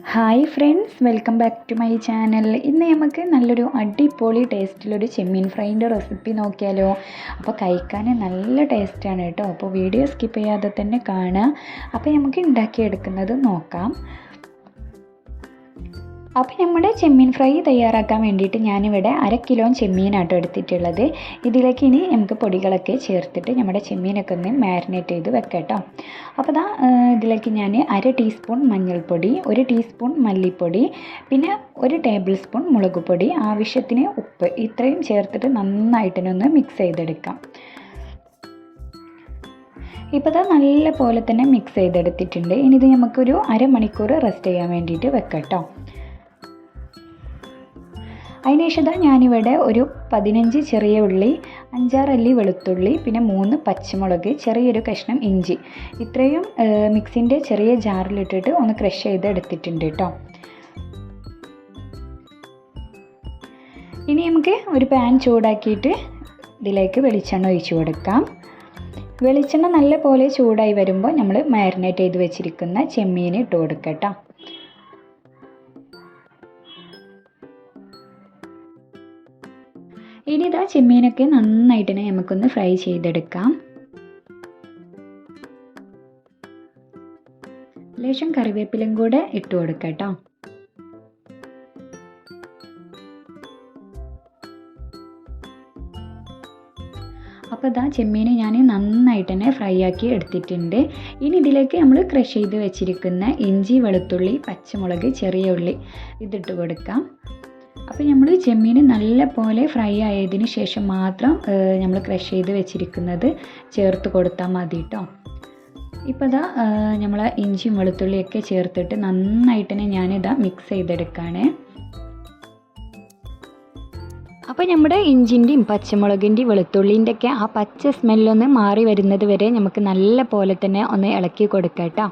Hi friends welcome back to my channel ഇന്ന് നമുക്ക് നല്ലൊരു അടിപൊളി ടേസ്റ്റിലൊരു ചെമ്മീൻ ഫ്രൈന്റെ റെസിപ്പി നോക്കിയാലോ. അപ്പോൾ കഴിക്കാൻ നല്ല ടേസ്റ്റാണ് കേട്ടോ. അപ്പോൾ വീഡിയോ സ്കിപ്പ് ചെയ്യാതെ തന്നെ കാണുക. അപ്പോൾ നമുക്ക് ഉണ്ടാക്കിയെടുക്കുന്നത് നോക്കാം. അപ്പോൾ നമ്മുടെ ചെമ്മീൻ ഫ്രൈ തയ്യാറാക്കാൻ വേണ്ടിയിട്ട് ഞാനിവിടെ അര കിലോ ചെമ്മീനാട്ടോ എടുത്തിട്ടുള്ളത്. ഇതിലേക്ക് ഇനി നമുക്ക് പൊടികളൊക്കെ ചേർത്തിട്ട് നമ്മുടെ ചെമ്മീനൊക്കെ ഒന്ന് മാരിനേറ്റ് ചെയ്ത് വെക്കട്ടോ. കേട്ടോ അപ്പോൾ ഇതാ ഇതിലേക്ക് ഞാൻ അര ടീസ്പൂൺ മഞ്ഞൾപ്പൊടി ഒരു ടീസ്പൂൺ മല്ലിപ്പൊടി പിന്നെ ഒരു ടേബിൾ സ്പൂൺ മുളക് പൊടി ആവശ്യത്തിന് ഉപ്പ് ഇത്രയും ചേർത്തിട്ട് നന്നായിട്ടൊന്ന് മിക്സ് ചെയ്തെടുക്കാം. ഇപ്പോൾ ഇതാ നല്ല പോലെ തന്നെ മിക്സ് ചെയ്തെടുത്തിട്ടുണ്ട്. ഇനി ഇത് നമുക്കൊരു അരമണിക്കൂർ റെസ്റ്റ് ചെയ്യാൻ വേണ്ടിയിട്ട് വെക്കാം കേട്ടോ ഇതാ ഞാനിവിടെ ഒരു പതിനഞ്ച് ചെറിയ ഉള്ളി അഞ്ചാറല്ലി വെളുത്തുള്ളി പിന്നെ മൂന്ന് പച്ചമുളക് ചെറിയൊരു കഷ്ണം ഇഞ്ചി. ഇത്രയും മിക്സിന്റെ ചെറിയ ജാറിലിട്ടിട്ട് ഒന്ന് ക്രഷ് ചെയ്ത് എടുത്തിട്ടുണ്ട് കേട്ടോ ഇനി നമുക്ക് ഒരു പാൻ ചൂടാക്കിയിട്ട് ഇതിലേക്ക് വെളിച്ചെണ്ണ ഒഴിച്ചു കൊടുക്കാം. വെളിച്ചെണ്ണ നല്ല പോലെ ചൂടായി വരുമ്പോൾ നമ്മൾ മാരിനേറ്റ് ചെയ്ത് വെച്ചിരിക്കുന്ന ചെമ്മീൻ ഇട്ട് കൊടുക്കാം ഇനി ഇതാ ചെമ്മീനൊക്കെ നന്നായിട്ട് നമുക്കൊന്ന് ഫ്രൈ ചെയ്തെടുക്കാം. ലേശം കറിവേപ്പിലും കൂടെ ഇട്ട് കൊടുക്കാം കേട്ടോ. അപ്പോൾ ഇതാ ചെമ്മീൻ ഞാൻ നന്നായിട്ട് തന്നെ ഫ്രൈ ആക്കി എടുത്തിട്ടുണ്ട്. ഇനി ഇതിലേക്ക് നമ്മൾ ക്രഷ് ചെയ്ത് വെച്ചിരിക്കുന്ന ഇഞ്ചി വെളുത്തുള്ളി പച്ചമുളക് ചെറിയ ഉള്ളി ഇതിട്ട് കൊടുക്കാം. അപ്പോൾ നമ്മൾ ചെമ്മീൻ നല്ല പോലെ ഫ്രൈ ആയതിന് ശേഷം മാത്രം നമ്മൾ ക്രഷ് ചെയ്ത് വെച്ചിരിക്കുന്നത് ചേർത്ത് കൊടുത്താൽ മതി കേട്ടോ ഇപ്പോൾ ഇതാ നമ്മൾ ഇഞ്ചിയും വെളുത്തുള്ളിയൊക്കെ ചേർത്തിട്ട് നന്നായിട്ട് തന്നെ ഞാനിതാ മിക്സ് ചെയ്തെടുക്കുകയാണ് അപ്പോൾ നമ്മുടെ ഇഞ്ചിന്റെയും പച്ചമുളകിന്റെയും വെളുത്തുള്ളിന്റെ ഒക്കെ ആ പച്ച സ്മെല്ലൊന്ന് മാറി വരുന്നത് വരെ നമുക്ക് നല്ല പോലെ തന്നെ ഒന്ന് ഇളക്കി കൊടുക്കാം കേട്ടോ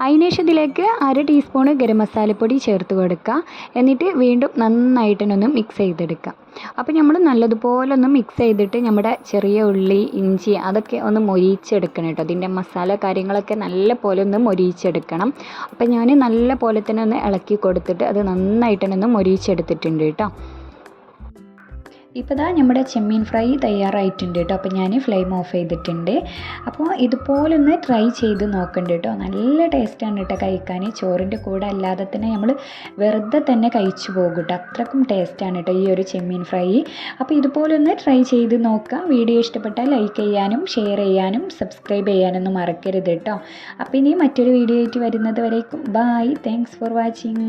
അതിനുശേഷം ഇതിലേക്ക് അര ടീസ്പൂണ് ഗരം മസാലപ്പൊടി ചേർത്ത് കൊടുക്കുക. എന്നിട്ട് വീണ്ടും നന്നായിട്ടൊന്ന് മിക്സ് ചെയ്തെടുക്കുക. അപ്പോൾ നമ്മൾ നല്ലതുപോലെ ഒന്ന് മിക്സ് ചെയ്തിട്ട് നമ്മുടെ ചെറിയ ഉള്ളി ഇഞ്ചി അതൊക്കെ ഒന്ന് മൊരിയിച്ചെടുക്കണം കേട്ടോ. അതിന്റെ മസാല കാര്യങ്ങളൊക്കെ നല്ല പോലെ ഒന്ന് മൊരിയിച്ചെടുക്കണം. അപ്പോൾ ഞാൻ നല്ല പോലെ തന്നെ ഒന്ന് ഇളക്കി കൊടുത്തിട്ട് അത് നന്നായിട്ടൊന്ന് മൊരിയിച്ചെടുത്തിട്ടുണ്ട് കേട്ടോ. ഇപ്പോൾ ഇതാ നമ്മുടെ ചെമ്മീൻ ഫ്രൈ തയ്യാറായിട്ടുണ്ട് കേട്ടോ. അപ്പോൾ ഞാൻ ഫ്ലെയിം ഓഫ് ചെയ്തിട്ടുണ്ട്. അപ്പോൾ ഇതുപോലൊന്ന് ട്രൈ ചെയ്ത് നോക്കണ്ട കേട്ടോ. നല്ല ടേസ്റ്റാണ് കേട്ടോ കഴിക്കാൻ ചോറിന്റെ കൂടെ അല്ലാതെ തന്നെ നമ്മൾ വെറുതെ തന്നെ കഴിച്ചു പോകും കേട്ടോ. അത്രക്കും ടേസ്റ്റാണ് കേട്ടോ ഈ ഒരു ചെമ്മീൻ ഫ്രൈ. അപ്പോൾ ഇതുപോലൊന്ന് ട്രൈ ചെയ്ത് നോക്കാം. വീഡിയോ ഇഷ്ടപ്പെട്ടാൽ ലൈക്ക് ചെയ്യാനും ഷെയർ ചെയ്യാനും സബ്സ്ക്രൈബ് ചെയ്യാനൊന്നും മറക്കരുത് കേട്ടോ. അപ്പോൾ ഇനി മറ്റൊരു വീഡിയോ ആയിട്ട് വരുന്നത് വരേക്കും. Bye thanks for watching.